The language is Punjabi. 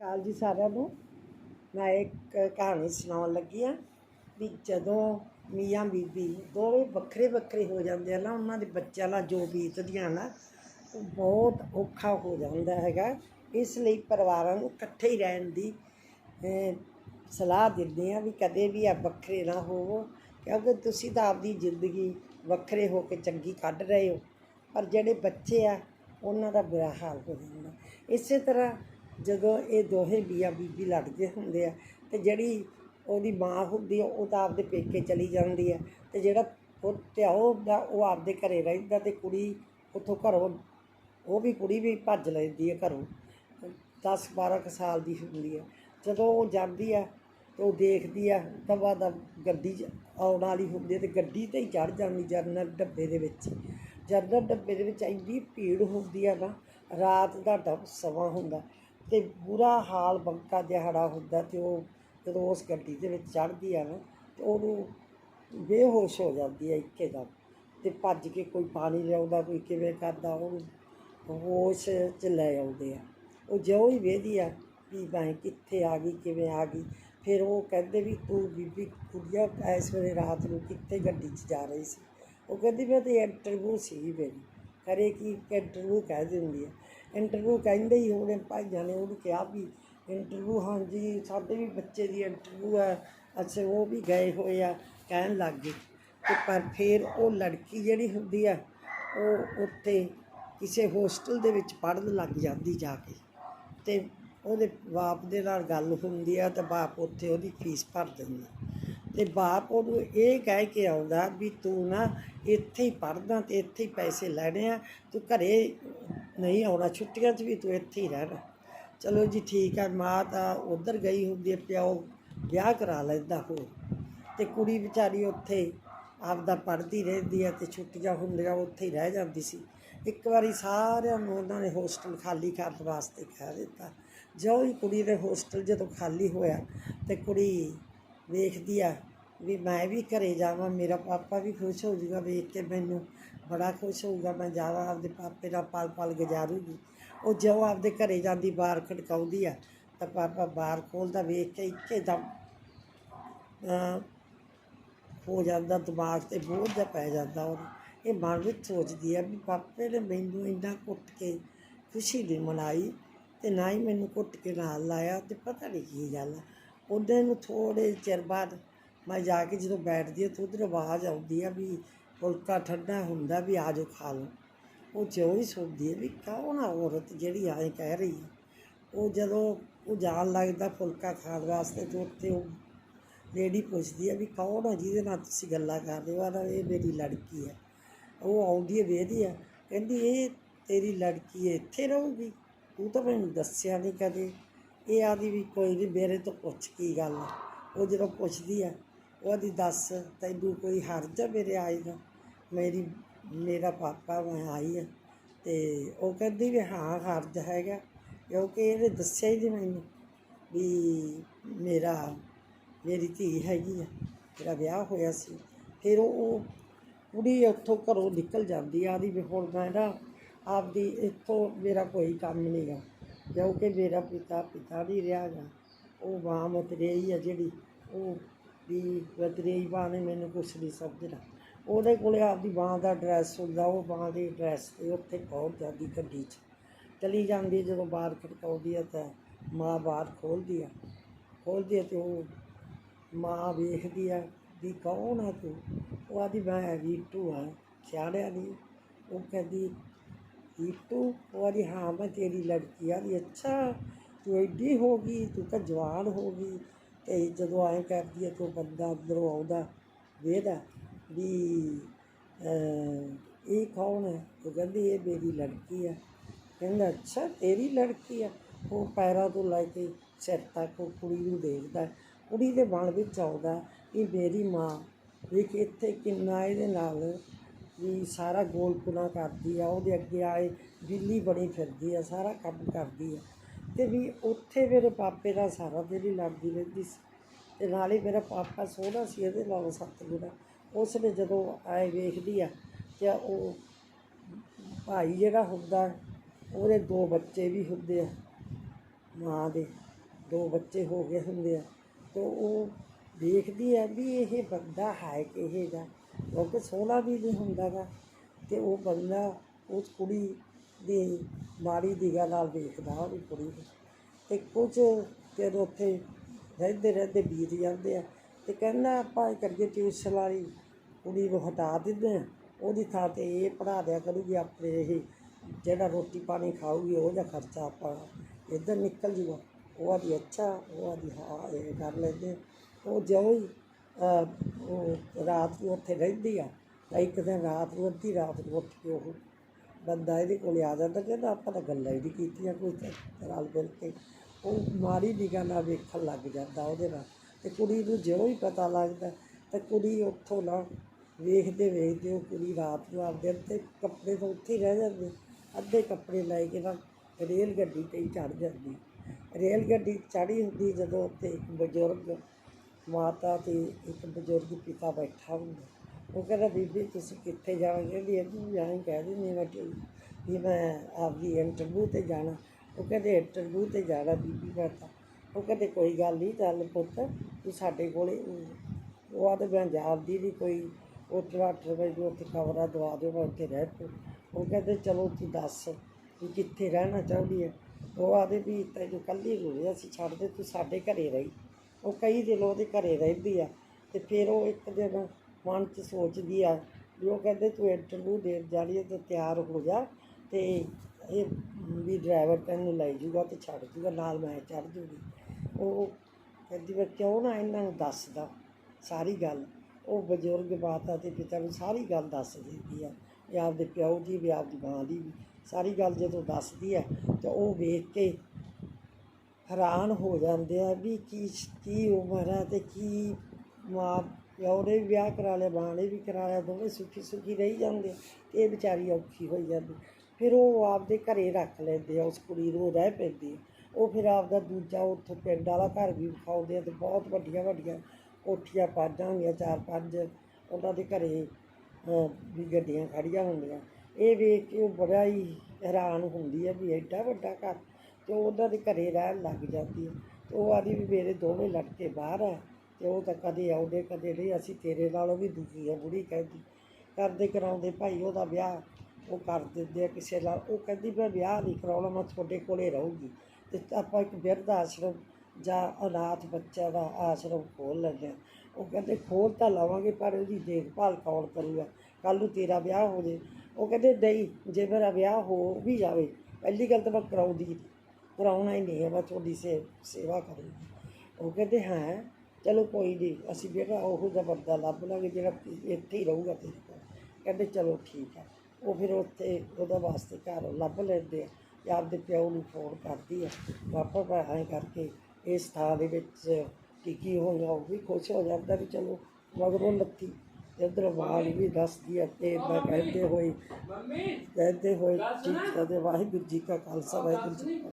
ਕਾਲ ਜੀ ਸਾਰਿਆਂ ਨੂੰ। ਮੈਂ ਇੱਕ ਕਹਾਣੀ ਸੁਣਾਉਣ ਲੱਗੀ ਆ ਵੀ ਜਦੋਂ ਮੀਆਂ ਬੀਬੀ ਦੋਵੇਂ ਵੱਖਰੇ ਵੱਖਰੇ ਹੋ ਜਾਂਦੇ ਆ ਨਾ, ਉਹਨਾਂ ਦੇ ਬੱਚਿਆਂ ਨਾਲ ਜੋ ਬੀਤਦੀਆਂ ਨਾ, ਉਹ ਬਹੁਤ ਔਖਾ ਹੋ ਜਾਂਦਾ ਹੈਗਾ। ਇਸ ਲਈ ਪਰਿਵਾਰਾਂ ਨੂੰ ਇਕੱਠੇ ਹੀ ਰਹਿਣ ਦੀ ਸਲਾਹ ਦਿੰਦੇ ਆ ਵੀ ਕਦੇ ਵੀ ਆ ਵੱਖਰੇ ਨਾ ਹੋਵੋ, ਕਿਉਂਕਿ ਤੁਸੀਂ ਤਾਂ ਆਪਦੀ ਜ਼ਿੰਦਗੀ ਵੱਖਰੇ ਹੋ ਕੇ ਚੰਗੀ ਕੱਢ ਰਹੇ ਹੋ, ਪਰ ਜਿਹੜੇ ਬੱਚੇ ਆ, ਉਹਨਾਂ ਦਾ ਬੁਰਾ ਹਾਲ ਹੋ ਜਾਂਦਾ। ਇਸੇ ਤਰ੍ਹਾਂ ਜਦੋਂ ਇਹ ਦੋਹੇ ਬੀਆ ਬੀਬੀ ਲੜਦੇ ਹੁੰਦੇ ਆ ਅਤੇ ਜਿਹੜੀ ਉਹਦੀ ਮਾਂ ਹੁੰਦੀ ਆ, ਉਹ ਤਾਂ ਆਪਦੇ ਪੇਕੇ ਚਲੀ ਜਾਂਦੀ ਹੈ ਅਤੇ ਜਿਹੜਾ ਪੁੱਤ ਆ, ਉਹ ਦਾ ਉਹ ਆਪਦੇ ਘਰੇ ਰਹਿੰਦਾ ਅਤੇ ਕੁੜੀ ਉੱਥੋਂ ਘਰੋਂ, ਉਹ ਵੀ ਕੁੜੀ ਵੀ ਭੱਜ ਲੈਂਦੀ ਹੈ ਘਰੋਂ। 10 12 ਕੁ ਸਾਲ ਦੀ ਹੁੰਦੀ ਹੈ ਜਦੋਂ ਉਹ ਜਾਂਦੀ ਆ ਤੇ ਉਹ ਦੇਖਦੀ ਆ, ਦਵਾ ਦਾ ਗੱਡੀ 'ਚ ਆਉਣ ਵਾਲੀ ਹੁੰਦੀ ਹੈ ਤੇ ਗੱਡੀ ਤੇ ਹੀ ਚੜ ਜਾਂਦੀ ਜਰਨਲ ਡੱਬੇ ਦੇ ਵਿੱਚ। ਜਰਨਲ ਡੱਬੇ ਦੇ ਵਿੱਚ ਇੰਨੀ ਭੀੜ ਹੁੰਦੀ ਆ ਨਾ, ਰਾਤ ਦਾ ਡੱਬ ਸਮਾਂ ਹੁੰਦਾ। ਅਤੇ ਬੁਰਾ ਹਾਲ ਬੰਕਾ ਦਿਹਾੜਾ ਹੁੰਦਾ ਅਤੇ ਉਹ ਜਦੋਂ ਉਸ ਗੱਡੀ ਦੇ ਵਿੱਚ ਚੜ੍ਹਦੀ ਆ ਨਾ, ਤੇ ਉਹਨੂੰ ਬੇਹੋਸ਼ ਹੋ ਜਾਂਦੀ ਹੈ ਇੱਕੇ ਦਮ। ਅਤੇ ਭੱਜ ਕੇ ਕੋਈ ਪਾਣੀ ਲਿਆਉਂਦਾ, ਕੋਈ ਕਿਵੇਂ ਕਰਦਾ, ਉਹਨੂੰ ਹੋਸ਼ 'ਚ ਲੈ ਆਉਂਦੇ ਆ। ਉਹ ਜਿਉਂ ਹੀ ਵੇਹਦੀ ਆ ਵੀ ਮੈਂ ਕਿੱਥੇ ਆ ਗਈ, ਕਿਵੇਂ ਆ ਗਈ। ਫਿਰ ਉਹ ਕਹਿੰਦੇ ਵੀ ਤੂੰ ਬੀਬੀ ਕੁੜੀਆ ਇਸ ਵੇਲੇ ਰਾਤ ਨੂੰ ਕਿੱਥੇ ਗੱਡੀ 'ਚ ਜਾ ਰਹੀ ਸੀ? ਉਹ ਕਹਿੰਦੀ, ਮੈਂ ਤੇ ਇੰਟਰਵਿਊ ਸੀ ਮੇਰੀ ਕਰੇ ਕੀ ਇੰਟਰਵਿਊ ਕਹਿ ਦਿੰਦੀ ਆ? ਇੰਟਰਵਿਊ ਕਹਿੰਦੇ ਹੀ ਹੋਣੇ, ਭਾਈਆਂ ਨੇ ਉਹਨੂੰ ਕਿਹਾ ਵੀ ਇੰਟਰਵਿਊ, ਹਾਂਜੀ, ਸਾਡੇ ਵੀ ਬੱਚੇ ਦੀ ਇੰਟਰਵਿਊ ਆ ਅੱਛਾ, ਉਹ ਵੀ ਗਏ ਹੋਏ ਆ, ਕਹਿਣ ਲੱਗ ਗਏ। ਤੇ ਪਰ ਫਿਰ ਉਹ ਲੜਕੀ ਜਿਹੜੀ ਹੁੰਦੀ ਆ ਉਹ ਉੱਥੇ ਕਿਸੇ ਹੋਸਟਲ ਦੇ ਵਿੱਚ ਪੜ੍ਹਨ ਲੱਗ ਜਾਂਦੀ ਜਾ ਕੇ। ਤੇ ਉਹਦੇ ਬਾਪ ਦੇ ਨਾਲ ਗੱਲ ਹੁੰਦੀ ਆ, ਤੇ ਬਾਪ ਉੱਥੇ ਉਹਦੀ ਫੀਸ ਭਰ ਦਿੰਦਾ। ਤੇ ਬਾਪ ਉਹਨੂੰ ਇਹ ਕਹਿ ਕੇ ਆਉਂਦਾ ਵੀ ਤੂੰ ਨਾ ਇੱਥੇ ਹੀ ਪੜ੍ਹਦਾ ਤੇ ਇੱਥੇ ਹੀ ਪੈਸੇ ਲੈਣੇ ਆ, ਤੂੰ ਘਰੇ ਨਹੀਂ ਆਉਣਾ, ਛੁੱਟੀਆਂ 'ਚ ਵੀ ਤੂੰ ਇੱਥੇ ਹੀ ਰਹਿਣਾ। ਚਲੋ ਜੀ, ਠੀਕ ਆ, ਮਾਂ ਤਾਂ ਉਧਰ ਗਈ ਹੁੰਦੀ ਹੈ ਪਿਓ ਵਿਆਹ ਕਰਾ ਲੈਂਦਾ ਹੋ ਤੇ ਕੁੜੀ ਵਿਚਾਰੀ ਉੱਥੇ ਆਪਦਾ ਪੜ੍ਹਦੀ ਰਹਿੰਦੀ ਹੈ ਤੇ ਛੁੱਟੀਆਂ ਹੁੰਦੀਆਂ, ਉੱਥੇ ਹੀ ਰਹਿ ਜਾਂਦੀ ਸੀ। ਇੱਕ ਵਾਰੀ ਸਾਰਿਆਂ ਨੂੰ ਉਹਨਾਂ ਨੇ ਹੋਸਟਲ ਖਾਲੀ ਕਰਨ ਵਾਸਤੇ ਕਹਿ ਦਿੱਤਾ। ਜਿਉਂ ਹੀ ਕੁੜੀ ਦੇ ਹੋਸਟਲ ਜਦੋਂ ਖਾਲੀ ਹੋਇਆ ਤੇ ਕੁੜੀ ਵੇਖਦੀ ਆ ਵੀ ਮੈਂ ਵੀ ਘਰੇ ਜਾਵਾਂ, ਮੇਰਾ ਪਾਪਾ ਵੀ ਖੁਸ਼ ਹੋ ਜੂਗਾ ਵੇਖ ਕੇ ਮੈਨੂੰ ਬੜਾ ਖੁਸ਼ ਹੋਊਗਾ, ਮੈਂ ਜ਼ਿਆਦਾ ਆਪਦੇ ਪਾਪੇ ਨਾਲ ਪਲ ਪਲ ਗੁਜ਼ਾਰੂਗੀ। ਉਹ ਜਿਉਂ ਆਪਦੇ ਘਰੇ ਜਾਂਦੀ, ਬਾਹਰ ਖੜਕਾਉਂਦੀ ਆ, ਤਾਂ ਪਾਪਾ ਬਾਹਰ ਖੋਲਦਾ, ਵੇਖ ਕੇ ਇੱਕੇ ਦਮ ਹੋ ਜਾਂਦਾ, ਦਿਮਾਗ ਤੇ ਬੋਝ ਜਿਹਾ ਪੈ ਜਾਂਦਾ ਉਹਨੂੰ ਇਹ ਮਨ ਵਿੱਚ ਸੋਚਦੀ ਆ ਵੀ ਪਾਪੇ ਨੇ ਮੈਨੂੰ ਇੰਨਾ ਕੁੱਟ ਕੇ ਖੁਸ਼ੀ ਨਹੀਂ ਮਨਾਈ ਤੇ ਨਾ ਹੀ ਮੈਨੂੰ ਕੁੱਟ ਕੇ ਨਾਲ ਲਾਇਆ ਤੇ ਪਤਾ ਨਹੀਂ ਕੀ ਗੱਲ ਆ। ਉਹਦੇ ਨੂੰ ਥੋੜੇ ਚਿਰ ਬਾਅਦ ਮੈਂ ਜਾ ਕੇ ਜਦੋਂ ਬੈਠਦੀ ਆ ਤਾਂ ਉਧਰ ਆਵਾਜ਼ ਆਉਂਦੀ ਆ ਵੀ ਫੁਲਕਾ ਠੰਡਾ ਹੁੰਦਾ ਵੀ ਆ ਜਾਓ ਖਾ ਲਓ। ਉਹ ਜਿਉਂ ਹੀ ਸੁਣਦੀ ਹੈ ਵੀ ਕੌਣ ਆ ਔਰਤ ਜਿਹੜੀ ਆਏ ਕਹਿ ਰਹੀ ਹੈ। ਉਹ ਜਦੋਂ ਉਹ ਜਾਣ ਲੱਗਦਾ ਫੁਲਕਾ ਖਾਣ ਵਾਸਤੇ ਤੇ ਉੱਥੇ ਉਹ ਲੇਡੀ ਪੁੱਛਦੀ ਹੈ ਵੀ ਕੌਣ ਆ ਜਿਹਦੇ ਨਾਲ ਤੁਸੀਂ ਗੱਲਾਂ ਕਰ ਰਹੇ ਹੋ? ਆਦਾ ਇਹ ਮੇਰੀ ਲੜਕੀ ਹੈ। ਉਹ ਆਉਂਦੀ ਹੈ ਵੇਖਦੀ ਆ ਕਹਿੰਦੀ, ਇਹ ਤੇਰੀ ਲੜਕੀ ਇੱਥੇ ਰਹੂਗੀ? ਤੂੰ ਤਾਂ ਮੈਨੂੰ ਦੱਸਿਆ ਨਹੀਂ ਕਦੇ। ਇਹ ਆਦੀ ਵੀ ਕੋਈ ਨਹੀਂ, ਮੇਰੇ ਤੋਂ ਪੁੱਛ ਕੀ ਗੱਲ ਆ? ਉਹ ਜਦੋਂ ਪੁੱਛਦੀ ਆ ਉਹ ਆਦੀ ਦੱਸ, ਤੈਨੂੰ ਕੋਈ ਹਰਜ ਆ ਮੇਰੇ ਆਏਗਾ ਮੇਰੀ, ਮੇਰਾ ਪਾਪਾ ਮੈਂ ਆਈ ਆ ਤੇ ਉਹ ਕਹਿੰਦੀ ਵੀ ਹਾਂ ਹਰਜ ਹੈਗਾ, ਕਿਉਂਕਿ ਇਹਨੇ ਦੱਸਿਆ ਹੀ ਨਹੀਂ ਮੈਨੂੰ ਵੀ ਮੇਰਾ, ਮੇਰੀ ਧੀ ਹੈਗੀ ਆ, ਮੇਰਾ ਵਿਆਹ ਹੋਇਆ ਸੀ। ਫਿਰ ਉਹ ਕੁੜੀ ਉੱਥੋਂ ਘਰੋਂ ਨਿਕਲ ਜਾਂਦੀ ਆ, ਆਦੀ ਵੀ ਹੁਣ ਮੈਂ ਨਾ ਆਪਦੀ ਇੱਥੋਂ ਮੇਰਾ ਕੋਈ ਕੰਮ ਨਹੀਂਗਾ ਕਿਉਂਕਿ ਮੇਰਾ ਪਿਤਾ ਪਿਤਾ ਨਹੀਂ ਰਿਹਾ ਗਾ। ਉਹ ਮਾਂ ਮਤਰੇਈ ਆ ਜਿਹੜੀ, ਉਹ ਵੀ ਮਤਰੇਈ ਮਾਂ ਨੇ ਮੈਨੂੰ ਕੁਛ ਨਹੀਂ ਸਮਝਣਾ। ਉਹਦੇ ਕੋਲੇ ਆਪਦੀ ਬਾਂਹ ਦਾ ਐਡਰੈਸ ਹੁੰਦਾ, ਉਹ ਬਾਂਹ ਦੇ ਐਡਰੈਸ ਤੇ ਉੱਥੇ ਪਹੁੰਚ ਜਾਂਦੀ ਗੱਡੀ 'ਚ। ਚਲੀ ਜਾਂਦੀ ਜਦੋਂ ਬਾਹਰ ਖੜਕਾਉਂਦੀ ਆ ਤਾਂ ਮਾਂ ਬਾਹਰ ਖੋਲ੍ਹਦੀ ਆ। ਖੋਲ੍ਹਦੀ ਹੈ ਤੇ ਉਹ ਮਾਂ ਵੇਖਦੀ ਆ ਵੀ ਕੌਣ ਆ ਤੂੰ? ਉਹ ਆਦੀ ਮੈਂ ਰੀਟੂ ਆ, ਸਿਆਣਿਆ ਨਹੀਂ ਉਹ ਕਹਿੰਦੀ, ਰੀਟੂ? ਉਹ ਆਦੀ ਹਾਂ, ਮੈਂ ਤੇਰੀ ਲੜਕੀ ਆ। ਦੀ ਅੱਛਾ, ਤੂੰ ਐਡੀ ਹੋ ਗਈ, ਤੂੰ ਤਾਂ ਜਵਾਨ ਹੋ ਗਈ। ਤੇ ਜਦੋਂ ਐਂ ਕਰਦੀ ਹੈ ਤੂੰ ਬੰਦਾ ਅੰਦਰੋਂ ਆਉਂਦਾ ਵੇਦਾ ਵੀ ਇਹ ਕੌਣ ਹੈ? ਉਹ ਕਹਿੰਦੀ, ਇਹ ਮੇਰੀ ਲੜਕੀ ਆ ਕਹਿੰਦਾ, ਅੱਛਾ, ਤੇਰੀ ਲੜਕੀ ਆ ਉਹ ਪੈਰਾਂ ਤੋਂ ਲੈ ਕੇ ਸਿਰ ਤੱਕ ਉਹ ਕੁੜੀ ਨੂੰ ਦੇਖਦਾ ਕੁੜੀ ਦੇ ਮਨ ਵਿੱਚ ਆਉਂਦਾ ਕਿ ਮੇਰੀ ਮਾਂ ਵੀ ਇੱਥੇ ਕਿੰਨਾ ਇਹਦੇ ਨਾਲ ਵੀ ਸਾਰਾ ਗੋਲਪੁਣਾ ਕਰਦੀ ਆ, ਉਹਦੇ ਅੱਗੇ ਆਏ, ਬਿੱਲੀ ਬਣੀ ਫਿਰਦੀ ਆ, ਸਾਰਾ ਕੰਮ ਕਰਦੀ ਆ। ਤੇ ਵੀ ਉੱਥੇ ਮੇਰੇ ਪਾਪੇ ਦਾ ਸਾਰਾ ਦਿਨ ਹੀ ਲੱਗਦੀ ਰਹਿੰਦੀ ਸੀ। ਤੇ ਨਾਲੇ ਮੇਰਾ ਪਾਪਾ ਸੋਹਣਾ ਸੀ, ਇਹਦੇ ਨਾਲ ਸੱਤ ਗੁਣਾ ਉਸ ਨੇ ਜਦੋਂ ਆਏ ਵੇਖਦੀ ਆ ਤੇ ਉਹ ਭਾਈ ਜਿਹੜਾ ਹੁੰਦਾ, ਉਹਦੇ ਦੋ ਬੱਚੇ ਵੀ ਹੁੰਦੇ ਆ, ਮਾਂ ਦੇ, ਦੋ ਬੱਚੇ ਹੋ ਗਏ ਹੁੰਦੇ ਆ। ਤੇ ਉਹ ਦੇਖਦੀ ਆ ਵੀ ਇਹ ਬੰਦਾ ਹੈ ਕਿਹੇ ਦਾ ਕਿਉਂਕਿ ਸੋਹਣਾ ਵੀ ਨਹੀਂ ਹੁੰਦਾ ਗਾ ਤੇ ਉਹ ਬੰਦਾ, ਉਸ ਕੁੜੀ ਦੀ ਮਾੜੀ ਦਿਗਾ ਨਾਲ ਵੇਖਦਾ ਉਹਦੀ ਕੁੜੀ ਨੂੰ। ਤੇ ਕੁਝ ਚਿਰ ਉੱਥੇ ਰਹਿੰਦੇ ਰਹਿੰਦੇ ਬੀਤ ਜਾਂਦੇ ਆ। ਤੇ ਕਹਿੰਦਾ ਆਪਾਂ ਇਹ ਕਰੀਏ ਟਿਊਸ਼ਨ ਵਾਲੀ ਕੁੜੀ ਨੂੰ ਹਟਾ ਦਿੰਦੇ ਆ ਉਹਦੀ ਥਾਂ ਤੇ ਇਹ ਪੜ੍ਹਾ ਦਿਆ ਕਰੂਗੀ ਆਪਣੇ ਇਹ ਜਿਹੜਾ ਰੋਟੀ ਪਾਣੀ ਖਾਊਗੀ ਉਹਦਾ ਖਰਚਾ ਆਪਾਂ ਇੱਧਰ ਨਿਕਲ ਜੂਗਾ। ਉਹ ਆਦੀ ਅੱਛਾ ਉਹ ਆਦੀ ਹਾਂ ਇਹ ਕਰ ਲੈਂਦੇ ਉਹ ਜਿਉਂ ਹੀ ਅਹ, ਉਹ ਰਾਤ ਨੂੰ ਉੱਥੇ ਰਹਿੰਦੀ ਆ ਤਾਂ ਇੱਕ ਦਿਨ ਰਾਤ ਨੂੰ ਅੱਧੀ ਰਾਤ ਨੂੰ ਉੱਠ ਕੇ ਉਹ ਬੰਦਾ ਇਹਦੇ ਕੋਲ ਆ ਜਾਂਦਾ ਕਹਿੰਦਾ ਆਪਾਂ ਤਾਂ ਗੱਲਾਂ ਹੀ ਨਹੀਂ ਕੀਤੀਆਂ ਕੋਈ ਰਲ ਮਿਲ ਕੇ। ਉਹ ਮਾਰੀ ਨਿਗਾਹ ਨਾਲ ਵੇਖਣ ਲੱਗ ਜਾਂਦਾ ਉਹਦੇ ਨਾਲ। ਤੇ ਕੁੜੀ ਨੂੰ ਜਿਉਂ ਹੀ ਪਤਾ ਲੱਗਦਾ ਤਾਂ ਕੁੜੀ ਉੱਥੋਂ ਨਾ ਵੇਖਦੇ ਵੇਖਦੇ ਉਹ ਕੁੜੀ ਰਾਤ ਨੂੰ ਆਪਦੇ ਅੱਧੇ ਕੱਪੜੇ ਤਾਂ ਉੱਥੇ ਹੀ ਰਹਿ ਜਾਂਦੇ, ਅੱਧੇ ਕੱਪੜੇ ਲੈ ਕੇ ਨਾ ਰੇਲ ਗੱਡੀ ਤੇ ਹੀ ਚੜ ਜਾਂਦੀ। ਰੇਲ ਗੱਡੀ ਚੜੀ ਹੁੰਦੀ ਜਦੋਂ ਉੱਥੇ ਇੱਕ ਬਜ਼ੁਰਗ ਮਾਤਾ ਤੇ ਇੱਕ ਬਜ਼ੁਰਗ ਪਿਤਾ ਬੈਠਾ ਹੁੰਦਾ। ਉਹ ਕਹਿੰਦਾ, ਬੀਬੀ, ਤੁਸੀਂ ਕਿੱਥੇ ਜਾਓਗੇ? ਵੀ ਇਹਨੂੰ ਜਾਣ ਕਹਿ ਦਿੰਦੀ ਮੈਂ ਕਿ ਵੀ ਮੈਂ ਆਪਦੀ ਇੰਟਰਵਿਊ ਤੇ ਜਾਣਾ। ਉਹ ਕਹਿੰਦੇ ਇੰਟਰਵਿਊ ਤੇ ਜਾਣਾ ਬੀਬੀ ਮੈਂ ਤਾਂ ਉਹ ਕਹਿੰਦੇ ਕੋਈ ਗੱਲ ਨਹੀਂ ਚੱਲ ਪੁੱਤ ਤੂੰ ਸਾਡੇ ਕੋਲੇ ਉਹ ਆਦੇ ਮੈਂ ਜਾਪਦੀ ਨਹੀਂ ਕੋਈ, ਉਹ ਟਰਾਟਰ ਵਿੱਚ ਉੱਥੇ ਖਬਰਾਂ ਦਵਾ ਦਿਓ, ਮੈਂ ਉੱਥੇ ਰਹਿ ਪਊ। ਉਹ ਕਹਿੰਦੇ ਚਲੋ ਤੂੰ ਦੱਸ ਵੀ ਕਿੱਥੇ ਰਹਿਣਾ ਚਾਹੁੰਦੀ ਹੈ ਉਹ ਆਦੇ ਵੀ ਤੈਨੂੰ ਕੱਲੀ ਰੋੜਿਆ ਸੀ ਛੱਡ ਦੇ, ਤੂੰ ਸਾਡੇ ਘਰੇ ਰਹੀ। ਉਹ ਕਈ ਦਿਨ ਉਹਦੇ ਘਰੇ ਰਹਿੰਦੀ ਆ ਤੇ ਫਿਰ ਉਹ ਇੱਕ ਦਿਨ ਮਨ 'ਚ ਸੋਚਦੀ ਆ ਵੀ ਉਹ ਕਹਿੰਦੇ ਤੂੰ ਇੰਟਰਵਿਊ ਦੇਣ ਜਾਣੀ ਹੈ ਤੇ ਤਿਆਰ ਹੋ ਜਾ ਤੇ ਇਹ ਵੀ ਡਰਾਈਵਰ ਤੈਨੂੰ ਲੈ ਜੂਗਾ ਤੇ ਛੱਡ ਜੂਗਾ, ਨਾਲ ਮੈਂ ਚੜ ਜੂਗੀ। ਉਹ ਕਹਿੰਦੀ ਮੈਂ ਕਿਉਂ ਨਾ ਇਹਨਾਂ ਨੂੰ ਦੱਸਦਾ ਸਾਰੀ ਗੱਲ। ਉਹ ਬਜ਼ੁਰਗ ਮਾਤਾ ਤੇ ਪਿਤਾ ਨੂੰ ਸਾਰੀ ਗੱਲ ਦੱਸ ਦਿੰਦੀ ਆ ਵੀ ਆਪਦੇ ਪਿਓ ਦੀ ਵੀ ਆਪਦੀ ਮਾਂ ਦੀ ਵੀ ਸਾਰੀ ਗੱਲ ਜਦੋਂ ਦੱਸਦੀ ਆ ਤਾਂ ਉਹ ਵੇਖ ਕੇ ਹੈਰਾਨ ਹੋ ਜਾਂਦੇ ਆ ਵੀ ਕੀ ਕੀ ਉਮਰ ਆ ਤੇ ਕੀ ਮਾਂ ਪਿਓ ਨੇ ਵੀ ਵਿਆਹ ਕਰਾ ਲਿਆ, ਮਾਂ ਨੇ ਵੀ ਕਰਾ ਲਿਆ, ਦੋਵੇਂ ਸੁਖੀ ਸੁਖੀ ਰਹੀ ਜਾਂਦੇ ਤੇ ਇਹ ਵਿਚਾਰੀ ਔਖੀ ਹੋਈ ਜਾਂਦੀ। ਫਿਰ ਉਹ ਆਪਦੇ ਘਰੇ ਰੱਖ ਲੈਂਦੇ ਆ, ਉਸ ਕੁੜੀ ਨੂੰ ਰਹਿ ਪੈਂਦੀ ਉਹ ਫਿਰ ਆਪਦਾ ਦੂਜਾ ਉੱਥੋਂ ਪਿੰਡ ਵਾਲਾ ਘਰ ਵੀ ਵਿਖਾਉਂਦੇ ਆ ਤੇ ਬਹੁਤ ਵੱਡੀਆਂ ਵੱਡੀਆਂ ਕੋਠੀਆਂ ਪਾਜਾਂ ਹੁੰਦੀਆਂ, ਚਾਰ ਪੰਜ ਉਹਨਾਂ ਦੇ ਘਰੇ ਵੀ ਗੱਡੀਆਂ ਖੜੀਆਂ ਹੁੰਦੀਆਂ। ਇਹ ਵੇਖ ਕੇ ਉਹ ਬੜਾ ਹੀ ਹੈਰਾਨ ਹੁੰਦੀ ਹੈ ਵੀ ਐਡਾ ਵੱਡਾ ਘਰ ਤੇ ਉਹਨਾਂ ਦੇ ਘਰੇ ਰਹਿਣ ਲੱਗ ਜਾਂਦੀ ਹੈ ਤੇ ਉਹ ਆਦੀ ਵੀ ਮੇਰੇ ਦੋਵੇਂ ਲੜਕੇ ਬਾਹਰ ਆ ਤੇ ਉਹ ਤਾਂ ਕਦੇ ਆਉਂਦੇ, ਕਦੇ ਨਹੀਂ। ਅਸੀਂ ਤੇਰੇ ਨਾਲੋਂ ਵੀ ਦੁਖੀ ਆ ਬੁੜੀ ਕਹਿੰਦੀ। ਕਰਦੇ ਕਰਾਉਂਦੇ ਭਾਈ ਉਹਦਾ ਵਿਆਹ, ਉਹ ਕਰ ਦਿੰਦੇ ਆ ਕਿਸੇ ਨਾਲ। ਉਹ ਕਹਿੰਦੀ, ਮੈਂ ਵਿਆਹ ਨਹੀਂ ਕਰਾਉਣਾ, ਮੈਂ ਤੁਹਾਡੇ ਕੋਲੇ ਰਹੂੰਗੀ। ਅਤੇ ਆਪਾਂ ਇੱਕ ਬਿਰਧ ਆਸ਼ਰਮ ਜਾਂ ਅਨਾਥ ਬੱਚਿਆਂ ਦਾ ਆਸ਼ਰਮ ਖੋਲ੍ਹ ਲੈਂਦੇ ਹਾਂ। ਉਹ ਕਹਿੰਦੇ ਖੋਲ ਤਾਂ ਲਵਾਂਗੇ, ਪਰ ਉਹਦੀ ਦੇਖਭਾਲ ਕੌਣ ਕਰੂਗਾ? ਕੱਲ੍ਹ ਨੂੰ ਤੇਰਾ ਵਿਆਹ ਹੋ ਜੇ। ਉਹ ਕਹਿੰਦੇ, ਨਹੀਂ, ਜੇ ਮੇਰਾ ਵਿਆਹ ਹੋ ਵੀ ਜਾਵੇ, ਪਹਿਲੀ ਗੱਲ ਤਾਂ ਮੈਂ ਕਰਾਉਂਦੀ ਕਰਾਉਣਾ ਹੀ ਨਹੀਂ ਹੈ, ਮੈਂ ਤੁਹਾਡੀ ਸੇ, ਸੇਵਾ ਕਰੂੰਗੀ। ਉਹ ਕਹਿੰਦੇ, ਹਾਂ? ਚਲੋ ਕੋਈ ਨਹੀਂ ਅਸੀਂ ਬੇਟਾ ਉਹੋ ਜਿਹਾ ਬੰਦਾ ਲੱਭ ਲਾਂਗੇ ਜਿਹੜਾ ਇੱਥੇ ਹੀ ਰਹੂਗਾ ਤੇਰੇ ਕੋਲ। ਕਹਿੰਦੇ, ਚਲੋ ਠੀਕ ਹੈ। ਉਹ ਫਿਰ ਉੱਥੇ ਉਹਦਾ ਵਾਸਤੇ ਘਰ ਲੱਭ ਲੈਂਦੇ ਆ। ਆਪਦੇ ਪਿਓ ਨੂੰ ਫੋਨ ਕਰਦੀ ਆ। ਪਾਪਾ ਮੈਂ ਐਂ ਕਰਕੇ ਇਸ ਥਾਂ ਦੇ ਵਿੱਚ ਟਿੱਕੀ ਹੋਈਆਂ ਉਹ ਵੀ ਖੁਸ਼ ਹੋ ਜਾਂਦਾ ਵੀ ਚਲੋ ਮਗਰੋਂ ਲੱਤੀ ਇੱਧਰ ਮਾਲ ਵੀ ਦੱਸਦੀ ਆ ਤੇ ਮੈਂ ਕਹਿੰਦੇ ਹੋਏ ਕਹਿੰਦੇ ਹੋਏ ਹੈ ਤੇ ਵਾਹਿਗੁਰੂ ਜੀ ਕਾ ਖਾਲਸਾ ਵਾਹਿਗੁਰੂ ਜੀ ਕੀ